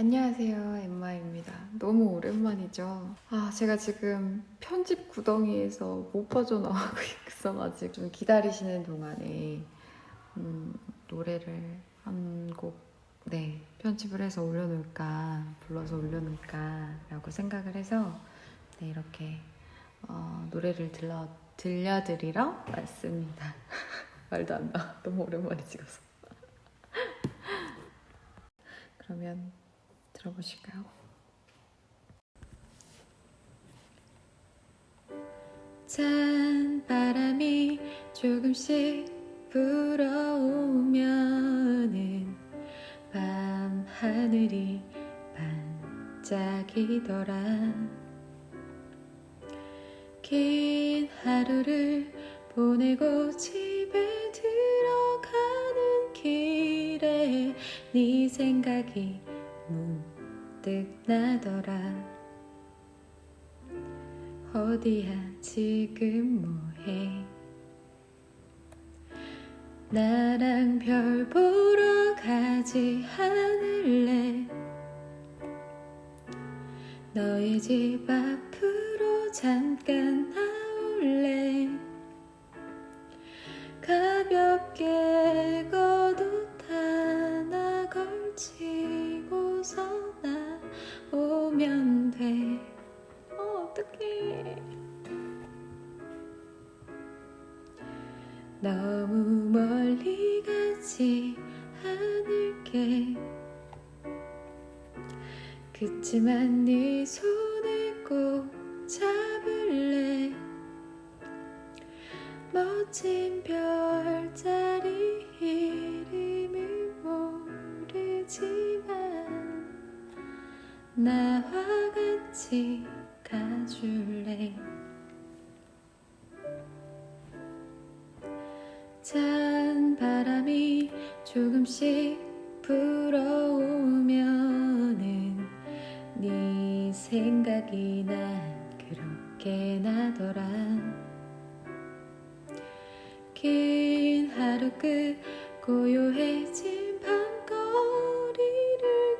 안녕하세요, 엠마입니다. 너무 오랜만이죠. 아, 제가 지금 편집 구덩이에서 못 빠져나가고 있어가지고 좀 기다리시는 동안에 음, 노래를 한 곡, 네, 편집을 해서 올려놓을까, 불러서 올려놓을까 라고 생각을 해서 네, 이렇게 어, 노래를 들려, 들려드리러 왔습니다. 말도 안 나. 너무 오랜만에 찍어서. 그러면 들어보실까요? 찬 바람이 조금씩 불어오면은 밤 하늘이 반짝이더라 긴 하루를 보내고 집에 들어가는 길에 네 생각이 문득 나더라. 어디야 지금 뭐해? 나랑 별 보러 가지 않을래? 너희 집 앞으로 잠깐 나올래? 가볍게 걷 너무 멀리 가지 않을게. 그치만 네 손을 꼭 잡을래? 멋진 별자리 이름을 모르지만 나와 같이 가줄래 찬 바람이 조금씩 불어오면은 네 생각이 난 그렇게 나더라 긴 하루 끝 고요해진 밤거리를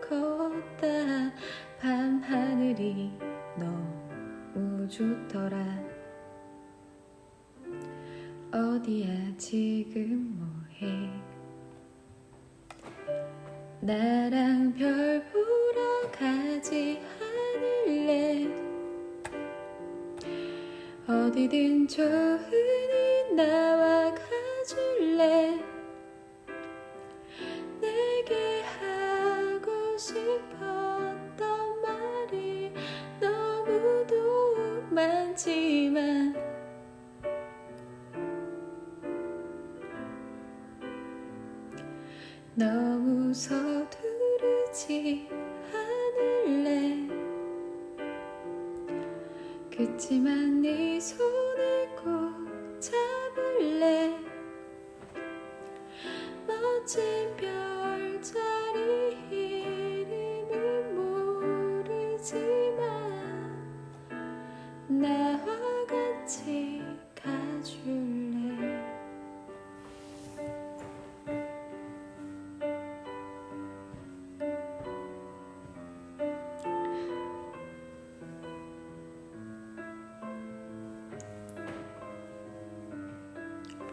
걷다 밤하늘이 너무 좋더라 어디야 지금 뭐해? 나랑 별 보러 가지 않을래? 어디든 좋으니 나와 가줄래? 내게 하고 싶었던 말이 너무도 많지 너무 서두르지 않을래? 그치만 네 손을 꼭 잡을래? 멋진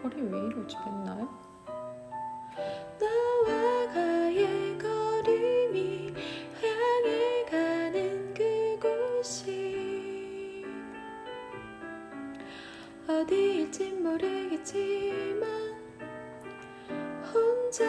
머리 왜 이러지 맨날? 어디일진 모르겠지만 혼자